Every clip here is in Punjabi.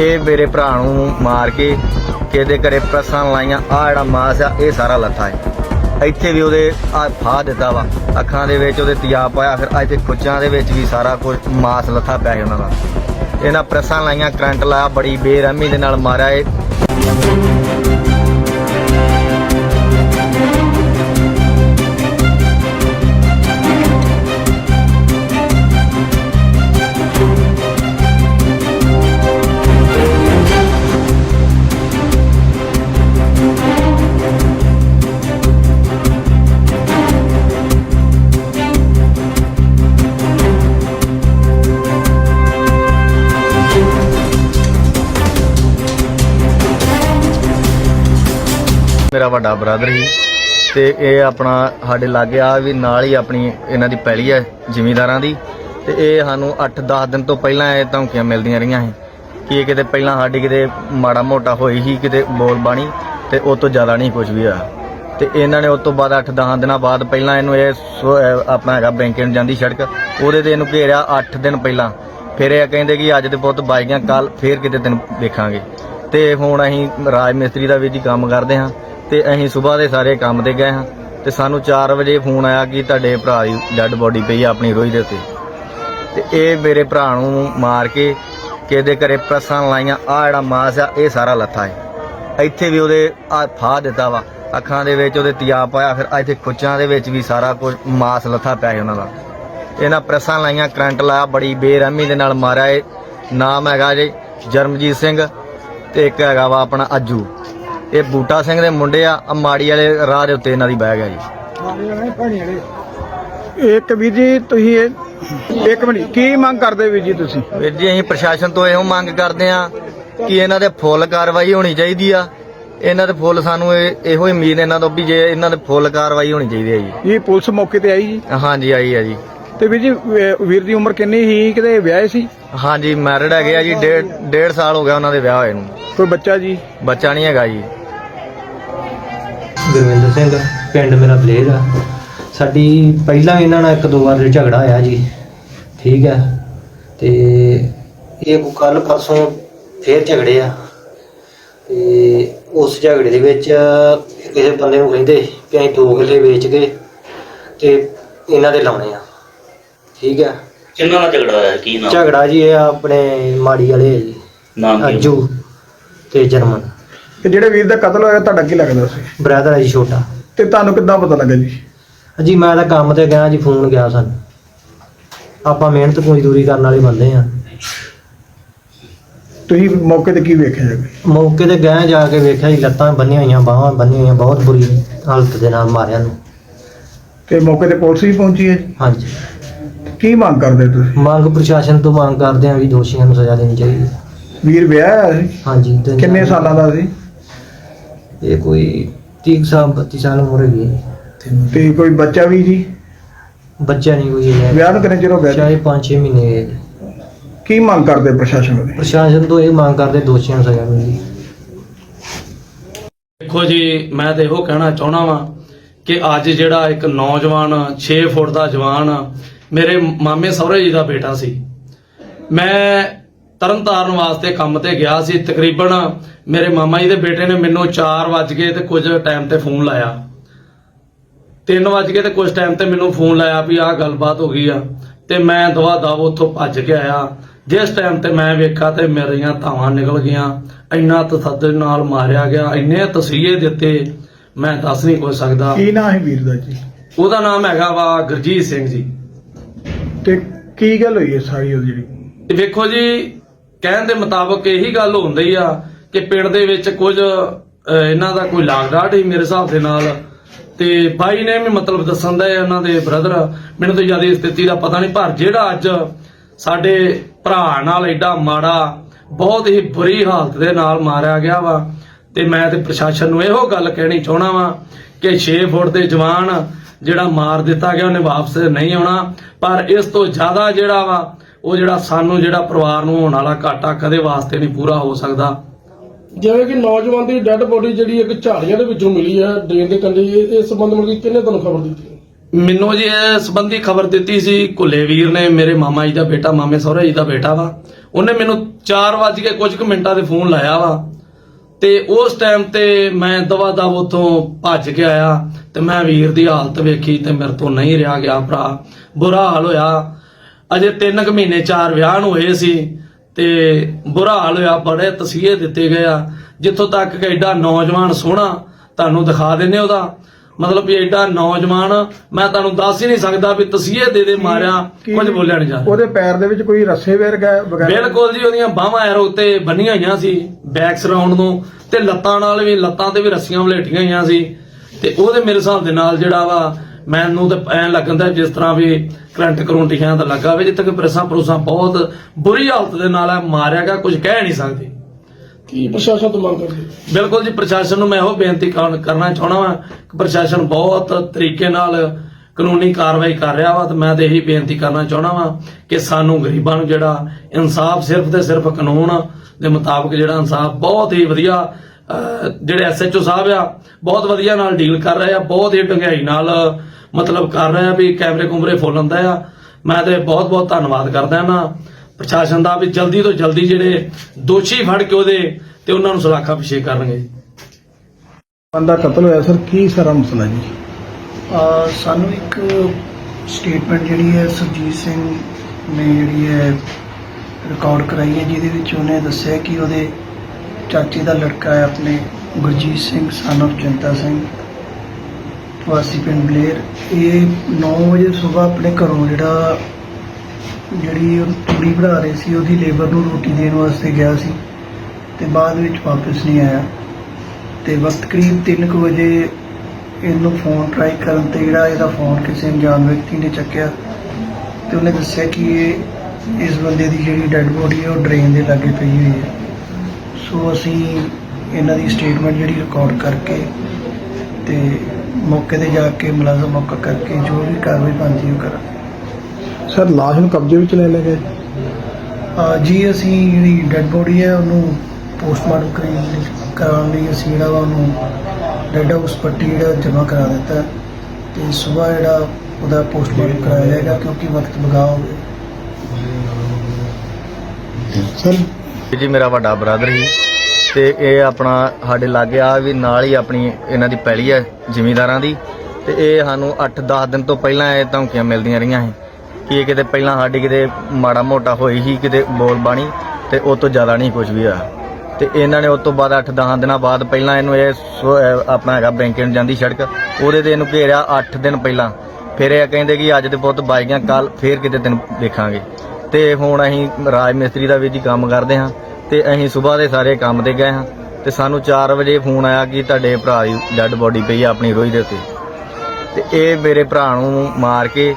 ਇਹ ਮੇਰੇ ਭਰਾ ਨੂੰ ਮਾਰ ਕੇ ਕਿਹਦੇ ਘਰੇ ਪ੍ਰਸਾਂ ਲਾਈਆਂ ਆ ਜਿਹੜਾ ਮਾਸ ਆ, ਇਹ ਸਾਰਾ ਲੱਥਾ ਹੈ। ਇੱਥੇ ਵੀ ਉਹਦੇ ਆ ਫਾਹ ਦਿੱਤਾ ਵਾ। ਅੱਖਾਂ ਦੇ ਵਿੱਚ ਉਹਦੇ ਤਿਆਬ ਪਾਇਆ, ਫਿਰ ਅੱਜ ਖੁੱਚਾਂ ਦੇ ਵਿੱਚ ਵੀ ਸਾਰਾ ਕੁਝ ਮਾਸ ਲੱਥਾ ਪਿਆ ਸੀ ਉਹਨਾਂ ਦਾ। ਇਹਨਾਂ ਪ੍ਰਸਾਂ ਲਾਈਆਂ, ਕਰੰਟ ਲਾਇਆ, ਬੜੀ ਬੇਰਹਿਮੀ ਦੇ ਨਾਲ ਮਾਰਿਆ ਇਹ। ਮੇਰਾ ਵੱਡਾ ਬ੍ਰਦਰ ਸੀ ਤੇ ਇਹ ਆਪਣਾ ਸਾਡੇ ਲਾਗੇ ਆ ਵੀ ਨਾਲ ਹੀ ਆਪਣੀ ਇਹਨਾਂ ਦੀ ਪੈਲੀ ਹੈ ਜ਼ਿਮੀਂਦਾਰਾਂ ਦੀ ਤੇ ਇਹ ਸਾਨੂੰ 8-10 ਦਿਨ ਤੋਂ ਪਹਿਲਾਂ ਇਹ ਧਮਕੀਆਂ ਮਿਲਦੀਆਂ ਰਹੀਆਂ ਸੀ ਕਿ ਇਹ ਕਿਤੇ ਪਹਿਲਾਂ ਸਾਡੀ ਕਿਤੇ ਮਾੜਾ ਮੋਟਾ ਹੋਈ ਸੀ, ਕਿਤੇ ਬੋਲ ਬਾਣੀ ਤੇ ਉਹ ਤੋਂ ਜ਼ਿਆਦਾ ਨਹੀਂ ਕੁਝ ਵੀ ਹੋਇਆ। ਤੇ ਇਹਨਾਂ ਨੇ ਉਸ ਤੋਂ ਬਾਅਦ 8-10 ਦਿਨਾਂ ਬਾਅਦ ਪਹਿਲਾਂ ਇਹਨੂੰ ਇਹ ਸੋ- ਆਪਣਾ ਹੈਗਾ ਬੈਂਕੇ ਨੂੰ ਜਾਂਦੀ ਸੜਕ, ਉਹਦੇ ਤੇ ਇਹਨੂੰ ਘੇਰਿਆ 8 ਦਿਨ ਪਹਿਲਾਂ। ਫਿਰ ਇਹ ਕਹਿੰਦੇ ਕਿ ਅੱਜ ਦੇ ਪੁੱਤ ਬਾਈਆਂ ਕੱਲ ਫੇਰ ਕਿਤੇ ਦਿਨ ਦੇਖਾਂਗੇ। ਤੇ ਹੁਣ ਅਸੀਂ ਰਾਜ ਮਿਸਤਰੀ ਦਾ ਵੀ ਜੀ ਕੰਮ ਕਰਦੇ ਹਾਂ। ਤੇ ਅਸੀਂ ਸਵੇਰ ਦੇ ਸਾਰੇ ਕੰਮ ਤੇ ਗਏ ਹਾਂ ਤੇ ਸਾਨੂੰ 4 ਵਜੇ ਫੋਨ ਆਇਆ ਕਿ ਤੁਹਾਡੇ ਭਰਾ ਦੀ ਡੈੱਡ ਬੋਡੀ ਪਈ ਆ ਆਪਣੀ ਰੋਈ ਦੇ ਉੱਤੇ। ਤੇ ਇਹ ਮੇਰੇ ਭਰਾ ਨੂੰ ਮਾਰ ਕੇ ਕਿਹਦੇ ਘਰੇ ਪ੍ਰਸਾਂ ਲਾਈਆਂ ਆ ਜਿਹੜਾ ਮਾਸ ਆ, ਇਹ ਸਾਰਾ ਲੱਥਾ ਹੈ। ਇੱਥੇ ਵੀ ਉਹਦੇ ਆ ਫਾਹ ਦਿੱਤਾ ਵਾ, ਅੱਖਾਂ ਦੇ ਵਿੱਚ ਉਹਦੇ ਤਿਆਬ ਪਾਇਆ, ਫਿਰ ਇੱਥੇ ਖੁੱਚਾਂ ਦੇ ਵਿੱਚ ਵੀ ਸਾਰਾ ਕੁਝ ਮਾਸ ਲੱਥਾ ਪਿਆ ਸੀ ਉਹਨਾਂ ਦਾ। ਇਹਨਾਂ ਪ੍ਰੈਸਾਂ ਲਾਈਆਂ, ਕਰੰਟ ਲਾਇਆ, ਬੜੀ ਬੇਰਹਿਮੀ ਦੇ ਨਾਲ ਮਾਰਿਆ ਇਹ। ਨਾਮ ਹੈਗਾ ਜੀ ਜਰਮਜੀਤ ਸਿੰਘ ਤੇ ਇੱਕ ਹੈਗਾ ਵਾ ਆਪਣਾ ਅੱਜੂ। ਇਹ ਬੂਟਾ ਸਿੰਘ ਦੇ ਮੁੰਡੇ ਆ ਆਹ ਮਾੜੀ ਵਾਲੇ ਰਾਹ ਦੇ ਉੱਤੇ ਇਹਨਾਂ ਦੀ ਬੈਗ ਹੈ ਜੀ। ਇੱਕ ਵੀਰ ਜੀ ਤੁਸੀਂ ਇਹ ਇੱਕ ਮਿੰਟ ਕੀ ਮੰਗ ਕਰਦੇ ਵੀਰ ਜੀ ਤੁਸੀਂ? ਵੀਰ ਜੀ ਅਸੀਂ ਪ੍ਰਸ਼ਾਸਨ ਤੋਂ ਇਹੋ ਮੰਗ ਕਰਦੇ ਆ ਕਿ ਇਹਨਾਂ ਦੇ ਫੁੱਲ ਕਾਰਵਾਈ ਹੋਣੀ ਚਾਹੀਦੀ ਆ। ਇਹਨਾਂ ਦੇ ਫੁੱਲ ਸਾਨੂੰ ਇਹ- ਇਹੋ ਹੀ ਉਮੀਦ ਇਹਨਾਂ ਤੋਂ ਵੀ ਜੇ ਇਹਨਾਂ ਦੇ ਫੁੱਲ ਕਾਰਵਾਈ ਹੋਣੀ ਚਾਹੀਦੀ ਹੈ ਜੀ। ਇਹ ਪੁਲਿਸ ਮੌਕੇ ਤੇ ਆਈ ਜੀ? ਹਾਂਜੀ ਆਈ ਆ ਜੀ। ਤੇ ਵੀਰ ਜੀ ਵ- ਵੀਰ ਦੀ ਉਮਰ ਕਿੰਨੀ ਸੀ? ਕਿਤੇ ਵਿਆਹੇ ਸੀ? ਹਾਂਜੀ ਮੈਰਿਡ ਹੈਗੇ ਆ ਜੀ ਡੇਢ ਡੇਢ ਸਾਲ ਹੋ ਗਿਆ ਉਹਨਾਂ ਦੇ ਵਿਆਹ ਹੋਏ ਨੂੰ। ਕੋਈ ਬੱਚਾ ਜੀ? ਬੱਚਾ ਨਹੀਂ ਹੈਗਾ ਜੀ। ਗੁਰਵਿੰਦਰ ਸਿੰਘ ਪਿੰਡ ਮੇਰਾ ਬਲੇਰ ਆ। ਸਾਡੀ ਪਹਿਲਾਂ ਵੀ ਇਹਨਾਂ ਨਾਲ ਇੱਕ ਦੋ ਵਾਰ ਝਗੜਾ ਹੋਇਆ ਜੀ ਠੀਕ ਹੈ ਤੇ ਇਹ ਕੱਲ ਪਰਸੋਂ ਫੇਰ ਝਗੜੇ ਆ। ਤੇ ਉਸ ਝਗੜੇ ਦੇ ਵਿੱਚ ਕਿਸੇ ਬੰਦੇ ਨੂੰ ਕਹਿੰਦੇ ਕਿ ਅਸੀਂ ਦੋ ਕਿੱਲੇ ਵੇਚ ਕੇ ਤੇ ਇਹਨਾਂ ਦੇ ਲਾਉਣੇ ਆ। ਠੀਕ ਹੈ ਕਿੰਨਾ ਨਾਲ ਝਗੜਾ ਹੋਇਆ? ਕੀ ਨਾਮ? ਝਗੜਾ ਜੀ ਇਹ ਆਪਣੇ ਮਾੜੀ ਵਾਲੇ ਆ ਜੀ। ਨਾਮ ਕੀ ਅੱਜੂ ਤੇ ਜਰਮਨ। ਤੇ ਜਿਹੜੇ ਵੀਰ ਦਾ ਕਤਲ ਹੋਇਆ ਤੁਹਾਡਾ ਕੀ ਲੱਗਦਾ ਸੀ? ਬ੍ਰਦਰ ਆ ਜੀ ਛੋਟਾ। ਤੇ ਤੁਹਾਨੂੰ ਕਿੱਦਾਂ ਪਤਾ ਲੱਗਾ ਜੀ? ਜੀ ਮੈਂ ਤਾਂ ਕੰਮ ਤੇ ਗਿਆ ਜੀ ਫੋਨ ਗਿਆ ਸਾਨੂੰ। ਆਪਾਂ ਮਿਹਨਤ ਮਜ਼ਦੂਰੀ ਕਰਨ ਵਾਲੇ ਬੰਦੇ ਆ। ਤੁਸੀਂ ਮੌਕੇ ਤੇ ਕੀ ਵੇਖਿਆ ਜਾ ਮੌਕੇ ਤੇ ਗਏ ਜਾ ਕੇ ਵੇਖਿਆ ਜੀ ਲੱਤਾਂ ਬੰਨੀਆਂ ਹੋਈਆਂ ਬਾਹਾਂ ਬੰਨੀਆਂ ਹੋਈਆਂ ਬਹੁਤ ਬੁਰੀ ਹਾਲਤ ਦੇ ਨਾਲ ਮਾਰਿਆ ਨੂੰ। ਤੇ ਮੌਕੇ ਤੇ ਪੁਲਿਸ ਵੀ ਪਹੁੰਚੀ ਹੈ ਜੀ? ਹਾਂਜੀ। ਕੀ ਮੰਗ ਕਰਦੇ ਤੁਸੀਂ? ਮੰਗ ਪ੍ਰਸ਼ਾਸਨ ਤੋਂ ਮੰਗ ਕਰਦੇ ਆ ਵੀ ਦੋਸ਼ੀਆਂ ਨੂੰ ਸਜ਼ਾ ਦੇਣੀ ਚਾਹੀਦੀ। ਹੈ। ਵੀਰ ਵਿਆਹ ਹੋਇਆ ਸੀ? ਹਾਂਜੀ ਤੇ ਕਿੰਨੇ ਸਾਲਾਂ ਦਾ ਸੀ? ਇਹ ਕੋਈ 30 ਸਾਲ 32 ਸਾਲ ਉਮਰ ਹੈਗੀ ਹੈ। ਤੇ ਕੋਈ ਬੱਚਾ ਵੀ ਜੀ ਬੱਚਾ ਨਹੀਂ ਕੋਈ ਹੈ ਵਿਆਹ ਨੂੰ ਕਿੰਨੇ ਚਿਰ ਹੋ ਗਿਆ ਜੀ? ਚਾਹੇ 5-6 ਮਹੀਨੇ ਹੋਏ ਜੀ। ਕੀ ਮੰਗ ਕਰਦੇ ਪ੍ਰਸ਼ਾਸਨ ਦੇ ਪ੍ਰਸ਼ਾਸਨ ਤੋਂ ਇਹ ਮੰਗ ਕਰਦੇ ਦੋਸ਼ੀਆਂ ਨੂੰ ਸਜ਼ਾ ਮਿਲਦੀ ਦੇਖੋ ਜੀ ਮੈਂ ਤਾਂ ਇਹੋ ਕਹਿਣਾ ਚਾਹਣਾ ਵਾਂ ਕਿ ਅੱਜ ਜਿਹੜਾ ਇੱਕ ਨੌਜਵਾਨ 6 ਫੁੱਟ ਦਾ ਜਵਾਨ ਮੇਰੇ ਮਾਮੇ ਸਹੁਰੇ ਜੀ ਦਾ ਬੇਟਾ ਸੀ ਮੈਂ ਤਰਨਤਾਰਨ ਵਾਸਤੇ ਕੰਮ ਤੇ ਗਿਆ ਸੀ ਤਕਰੀਬਨ ਮੇਰੇ ਮਾਮਾ ਜੀ ਦੇ ਬੇਟੇ ਨੇ ਮੈਨੂੰ 4 ਵਜ ਕੇ ਤੇ ਕੁਝ ਟਾਈਮ ਤੇ ਫੋਨ ਲਾਇਆ। 3 ਵਜ ਕੇ ਤੇ ਕੁਝ ਟਾਈਮ ਤੇ ਮੈਨੂੰ ਫੋਨ ਲਾਇਆ ਵੀ ਆਹ ਗੱਲਬਾਤ ਹੋ ਗਈ ਆ ਤੇ ਮੈਂ ਦਵਾ ਦਵ ਉੱਥੋਂ ਭੱਜ ਕੇ ਆਇਆ। ਜਿਸ ਟਾਈਮ ਤੇ ਮੈਂ ਵੇਖਾ ਤੇ ਮੇਰੀਆਂ ਧਾਵਾਂ ਨਿਕਲ ਗਈਆਂ। ਇੰਨਾ ਤਸੱਦਦ ਨਾਲ ਮਾਰਿਆ ਗਿਆ ਇੰਨੇ ਤਸੀਹੇ ਦਿੱਤੇ ਮੈਂ ਦੱਸ ਨਹੀਂ ਕੁਝ ਸਕਦਾ। ਕੀ ਨਾਂ ਹੈ ਵੀਰ ਦਾ ਜੀ? ਉਹਦਾ ਨਾਮ ਹੈਗਾ ਵਾ ਗੁਰਜੀਤ ਸਿੰਘ ਜੀ। ਤੇ ਕੀ ਗੱਲ ਹੋਈ ਹੈ ਸਾਰੀ ਉਹ ਜਿਹੜੀ? ਵੇਖੋ ਜੀ ਕਹਿਣ ਦੇ ਮੁਤਾਬਕ ਇਹੀ ਗੱਲ ਹੁੰਦੀ ਆ ਕਿ ਪਿੰਡ ਦੇ ਵਿੱਚ ਕੁਝ ਇਹਨਾਂ ਦਾ ਕੋਈ ਲਾਗਡਾਟ ਹੀ ਮੇਰੇ ਹਿਸਾਬ ਦੇ ਨਾਲ। ਤੇ ਬਾਈ ਨੇ ਵੀ ਮਤਲਬ ਦੱਸਣ ਦਾ ਉਹਨਾਂ ਦੇ ਬ੍ਰਦਰ, ਮੈਨੂੰ ਤਾਂ ਜ਼ਿਆਦਾ ਸਥਿਤੀ ਦਾ ਪਤਾ ਨਹੀਂ, ਪਰ ਜਿਹੜਾ ਅੱਜ ਸਾਡੇ ਭਰਾ ਨਾਲ ਐਡਾ ਮਾੜਾ, ਬਹੁਤ ਹੀ ਬੁਰੀ ਹਾਲਤ ਦੇ ਨਾਲ ਮਾਰਿਆ ਗਿਆ ਵਾ, ਤੇ ਮੈਂ ਤੇ ਪ੍ਰਸ਼ਾਸਨ ਨੂੰ ਇਹੋ ਗੱਲ ਕਹਿਣੀ ਚਾਹਣਾ ਵਾ ਕਿ 6 ਫੁੱਟ ਦੇ ਜਵਾਨ ਜਿਹੜਾ ਮਾਰ ਦਿੱਤਾ ਗਿਆ, ਉਹਨੇ ਵਾਪਸ ਨਹੀਂ ਆਉਣਾ। ਪਰ ਇਸ ਤੋਂ ਜ਼ਿਆਦਾ ਜਿਹੜਾ ਵਾ, ਉਹ ਜਿਹੜਾ ਸਾਨੂੰ, ਜਿਹੜਾ ਪਰਿਵਾਰ ਨੂੰ ਹੋਣ ਵਾਲਾ ਘਾਟਾ ਕਦੇ ਵਾਸਤੇ ਨਹੀਂ ਪੂਰਾ ਹੋ ਸਕਦਾ। ਜਿਵੇਂ ਕਿ ਨੌਜਵਾਨ ਦੀ ਡੈੱਡ ਬੋਡੀ ਜਿਹੜੀ ਇੱਕ ਝਾੜੀਆਂ ਦੇ ਵਿੱਚੋਂ ਮਿਲੀ ਹੈ, ਡਰੇਨ ਦੇ ਕੰਢੇ, ਇਹ- ਇਸ ਸੰਬੰਧ ਵਿੱਚ ਕਿਹਨੇ ਤੁਹਾਨੂੰ ਖਬਰ ਦਿੱਤੀ? ਮੈਨੂੰ ਜੀ ਇਹ ਸੰਬੰਧੀ ਖਬਰ ਦਿੱਤੀ ਸੀ ਕੁੱਲੇ ਵੀਰ ਨੇ, ਮੇਰੇ ਮਾਮਾ ਜੀ ਦਾ ਬੇਟਾ, ਮਾਮੇ ਸਹੁਰੇ ਜੀ ਦਾ ਬੇਟਾ ਵਾ। ਉਹਨੇ ਮੈਨੂੰ 4 ਵਜੇ ਕੇ ਕੁਝ ਕੁ ਮਿੰਟਾਂ ਦੇ ਫੋਨ ਲਾਇਆ ਵਾ। ਤੇ ਉਸ ਟਾਈਮ ਤੇ ਮੈਂ ਦਵਾ ਦਵ ਉਥੋਂ ਭੱਜ ਕੇ ਆਇਆ ਤੇ ਮੈਂ ਵੀਰ ਦੀ ਹਾਲਤ ਵੇਖੀ ਤੇ ਮੇਰੇ ਤੋਂ ਨਹੀਂ ਰਿਹਾ ਗਿਆ ਭਰਾ। ਬੁਰਾ ਹਾਲ ਹੋਇਆ। ਅਜੇ 3 ਕੁ ਮਹੀਨੇ ਚਾਰ ਵਿਆਹ ਨੂੰ ਹੋਏ ਸੀ। ਤੇ ਬੁਰਾ ਹਾਲ ਹੋਇਆ ਬੜੇ ਤਸੀਹੇ ਦਿੱਤੇ ਗਏ ਆ। ਜਿੱਥੋਂ ਤੱਕ ਕਿ ਐਡਾ ਨੌਜਵਾਨ ਸੋਹਣਾ ਤੁਹਾਨੂੰ ਦਿਖਾ ਦਿੰਨੇ ਉਹਦਾ। ਮਤਲਬ ਵੀ ਐਡਾ ਨੌਜਵਾਨ ਮੈਂ ਤੁਹਾਨੂੰ ਦੱਸ ਹੀ ਨਹੀਂ ਸਕਦਾ ਵੀ ਤਸੀਹੇ ਦੇ ਦੇ ਮਾਰਿਆ ਕੁਝ ਬੋਲਿਆ ਨਹੀਂ ਜਾ ਉਹਦੇ ਪੈਰ ਦੇ ਵਿੱਚ ਕੋਈ ਰੱਸੇ ਵਗੈਰਾ ਵਗੈਰਾ? ਬਿਲਕੁਲ ਜੀ ਉਹਦੀਆਂ ਬਾਹਾਂ ਐਰੋ ਤੇ ਬੰਨੀਆਂ ਹੋਈਆਂ ਸੀ ਬੈਕ ਸਰਾਉਂਡ ਨੂੰ ਤੇ ਲੱਤਾਂ ਨਾਲ ਵੀ ਲੱਤਾਂ ਤੇ ਵੀ ਰੱਸੀਆਂ ਵਲੇਟੀਆਂ ਹੋਈਆਂ ਸੀ। ਤੇ ਉਹਦੇ ਮੇਰੇ ਹਿਸਾਬ ਦੇ ਨਾਲ ਜਿਹੜਾ ਵਾ ਮੈਨੂੰ ਤਾਂ ਐਂ ਲੱਗਦਾ ਜਿਸ ਤਰ੍ਹਾਂ ਵੀ ਕਰੰਟ ਕਰੰਟੀਆਂ ਦਾ ਲੱਗਾ ਹੋਵੇ ਜਿੱਥੇ ਕਿ ਪ੍ਰੈਸਾਂ ਪਰੂਸਾਂ ਬਹੁਤ ਬੁਰੀ ਹਾਲਤ ਦੇ ਨਾਲ ਆ ਮਾਰਿਆ ਗਿਆ ਕੁਝ ਕਹਿ ਨਹੀਂ ਸਕਦੇ। ਕੀ ਪ੍ਰਸ਼ਾਸਨ ਤੋਂ ਮੰਗ ਕਰਦੇ? ਬਿਲਕੁਲ ਜੀ ਪ੍ਰਸ਼ਾਸਨ ਨੂੰ ਮੈਂ ਇਹੋ ਬੇਨਤੀ ਕਰ- ਕਰਨਾ ਚਾਹਣਾ ਵਾਂ ਕਿ ਪ੍ਰਸ਼ਾਸਨ ਬਹੁਤ ਤਰੀਕੇ ਨਾਲ ਕਾਨੂੰਨੀ ਕਾਰਵਾਈ ਕਰ ਰਿਹਾ ਵਾ ਤੇ ਮੈਂ ਤੇ ਇਹੀ ਬੇਨਤੀ ਕਰਨਾ ਚਾਹਣਾ ਵਾਂ ਕਿ ਸਾਨੂੰ ਗਰੀਬਾਂ ਨੂੰ ਜਿਹੜਾ ਇਨਸਾਫ ਸਿਰਫ ਤੇ ਸਿਰਫ ਕਾਨੂੰਨ ਦੇ ਮੁਤਾਬਕ ਜਿਹੜਾ ਇਨਸਾਫ ਬਹੁਤ ਹੀ ਵਧੀਆ ਜਿਹੜੇ ਐਸਐਚਓ ਸਾਹਿਬ ਆ ਬਹੁਤ ਵਧੀਆ ਨਾਲ ਡੀਲ ਕਰ ਰਹੇ ਆ ਬਹੁਤ ਹੀ ਡੰਗਾਈ ਨਾਲ ਮਤਲਬ ਕਰ ਰਹੇ ਆ ਵੀ ਕੈਮਰੇ ਕੁਮਰੇ ਫੁੱਲ ਹੁੰਦਾ ਆ। ਮੈਂ ਤੇ ਬਹੁਤ ਬਹੁਤ ਧੰਨਵਾਦ ਕਰਦਾ ਨਾ ਪ੍ਰਸ਼ਾਸਨ ਦਾ ਵੀ ਜਲਦੀ ਤੋਂ ਜਲਦੀ ਜਿਹੜੇ ਦੋਸ਼ੀ ਫੜ ਕੇ ਉਹਦੇ ਤੇ ਉਹਨਾਂ ਨੂੰ ਸਲਾਖਾ ਪਿਛੇ ਕਰਨਗੇ ਬੰਦਾ ਕਤਲ ਹੋਇਆ ਸਰ ਕੀ ਸਾਰਾ ਮਸਲਾ ਜੀ? ਸਾਨੂੰ ਇੱਕ ਸਟੇਟਮੈਂਟ ਜਿਹੜੀ ਹੈ ਸੁਰਜੀਤ ਸਿੰਘ ਨੇ ਜਿਹੜੀ ਹੈ ਰਿਕਾਰਡ ਕਰਾਈ ਹੈ ਜਿਹਦੇ ਵਿੱਚ ਉਹਨੇ ਦੱਸਿਆ ਕਿ ਉਹਦੇ ਚਾਚੇ ਦਾ ਲੜਕਾ ਹੈ ਆਪਣੇ ਗੁਰਜੀਤ ਸਿੰਘ son of ਚਿੰਤਾ ਸਿੰਘ। ਵਾਸੀ ਪਿੰਡ ਬਲੇਰ, ਇਹ 9 ਵਜੇ ਸਵੇਰ ਆਪਣੇ ਘਰੋਂ ਜਿਹੜਾ, ਜਿਹੜੀ ਉਹ ਤੂੜੀ ਬਣਾ ਰਹੇ ਸੀ, ਉਹਦੀ ਲੇਬਰ ਨੂੰ ਰੋਟੀ ਦੇਣ ਵਾਸਤੇ ਗਿਆ ਸੀ ਤੇ ਬਾਅਦ ਵਿੱਚ ਵਾਪਸ ਨਹੀਂ ਆਇਆ। ਤੇ ਵਕਤ ਕਰੀਬ 3:00 ਵਜੇ ਇਹਨੂੰ ਫੋਨ ਟਰਾਈ ਕਰਨ ਤੇ ਜਿਹੜਾ ਇਹਦਾ ਫੋਨ ਕਿਸੇ ਅਣਜਾਣ ਵਿਅਕਤੀ ਨੇ ਚੱਕਿਆ ਤੇ ਉਹਨੇ ਦੱਸਿਆ ਕਿ ਇਹ, ਇਸ ਬੰਦੇ ਦੀ ਜਿਹੜੀ ਡੈੱਡ ਬੋਡੀ ਹੈ, ਉਹ ਡਰੇਨ ਦੇ ਲਾਗੇ ਪਈ ਹੋਈ ਹੈ। ਸੋ ਅਸੀਂ ਇਹਨਾਂ ਦੀ ਸਟੇਟਮੈਂਟ ਜਿਹੜੀ ਰਿਕਾਰਡ ਕਰਕੇ ਤੇ ਮੌਕੇ ਤੇ ਜਾ ਕੇ ਮੁਲਾਜ਼ਮ ਮੌਕਾ ਕਰਕੇ ਜੋ ਵੀ ਕਾਰਵਾਈ ਬਣਦੀ ਉਹ ਕਰਾਂਗੇ ਸਰ ਲਾਸ਼ ਨੂੰ ਕਬਜ਼ੇ ਵਿੱਚ ਲੈ ਲਿਆ ਗਿਆ ਜੀ? ਅਹ ਜੀ ਅਸੀਂ ਜਿਹੜੀ ਡੈੱਡ ਬੋਡੀ ਹੈ ਉਹਨੂੰ ਪੋਸਟਮਾਰਟਮ ਕਰਾਉਣ ਲਈ ਕਰਾਉਣ ਲਈ ਅਸੀਂ ਜਿਹੜਾ ਵਾ ਉਹਨੂੰ ਡੈੱਡ ਹਾਊਸ ਪੱਟੀ ਜਿਹੜਾ ਜਮ੍ਹਾਂ ਕਰਾ ਦਿੱਤਾ ਹੈ ਤੇ ਸਵੇਰ ਜਿਹੜਾ ਉਹਦਾ ਪੋਸਟਮਾਰਟਮ ਕਰਾਇਆ ਜਾਏਗਾ ਕਿਉਂਕਿ ਵਕਤ ਬਗਾ ਹੋ ਗਿਆ ਸਰ ਜੀ ਮੇਰਾ ਵੱਡਾ ਬ੍ਰਦਰ ਸੀ ਤੇ ਇਹ ਆਪਣਾ ਸਾਡੇ ਲਾਗੇ ਆ ਵੀ ਨਾਲ ਹੀ ਆਪਣੀ ਇਹਨਾਂ ਦੀ ਪੈਲੀ ਹੈ ਜ਼ਿਮੀਂਦਾਰਾਂ ਦੀ। ਤੇ ਇਹ ਸਾਨੂੰ 8-10 ਦਿਨ ਤੋਂ ਪਹਿਲਾਂ ਇਹ ਧਮਕੀਆਂ ਮਿਲਦੀਆਂ ਰਹੀਆਂ ਸੀ ਕਿ ਇਹ ਕਿਤੇ ਪਹਿਲਾਂ ਸਾਡੀ ਕਿਤੇ ਮਾੜਾ ਮੋਟਾ ਹੋਈ ਸੀ, ਕਿਤੇ ਬੋਲ ਬਾਣੀ ਤੇ ਉਹ ਤੋਂ ਜ਼ਿਆਦਾ ਨਹੀਂ ਕੁਝ ਵੀ ਹੋਇਆ। ਤੇ ਇਹਨਾਂ ਨੇ ਉਸ ਤੋਂ ਬਾਅਦ 8-10 ਦਿਨਾਂ ਬਾਅਦ ਪਹਿਲਾਂ ਇਹਨੂੰ ਇਹ ਸੋ- ਆਪਣਾ ਹੈਗਾ ਬੈਂਕੇ ਨੂੰ ਜਾਂਦੀ ਸੜਕ, ਉਹਦੇ ਤੇ ਇਹਨੂੰ ਘੇਰਿਆ 8 ਦਿਨ ਪਹਿਲਾਂ। ਫਿਰ ਇਹ ਕਹਿੰਦੇ ਕਿ ਅੱਜ ਦੇ ਪੁੱਤ ਬਾਈ ਗਿਆ ਕੱਲ ਫੇਰ ਕਿਤੇ ਤੈਨੂੰ ਦੇਖਾਂਗੇ। ਤੇ ਹੁਣ ਅਸੀਂ ਰਾਜ ਮਿਸਤਰੀ ਦਾ ਵੀ ਜੀ ਕੰਮ ਕਰਦੇ ਹਾਂ। ਤੇ ਅਸੀਂ ਸਵੇਰ ਦੇ ਸਾਰੇ ਕੰਮ ਤੇ ਗਏ ਹਾਂ ਤੇ ਸਾਨੂੰ 4 ਵਜੇ ਫੋਨ ਆਇਆ ਕਿ ਤੁਹਾਡੇ ਭਰਾ ਦੀ ਡੈੱਡ ਬੋਡੀ ਪਈ ਆ ਆਪਣੀ ਰੋਈ ਦੇ ਉੱਤੇ। ਤੇ ਇਹ ਮੇਰੇ ਭਰਾ ਨੂੰ ਮਾਰ ਕੇ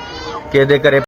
ਕਿਹਦੇ ਘਰੇ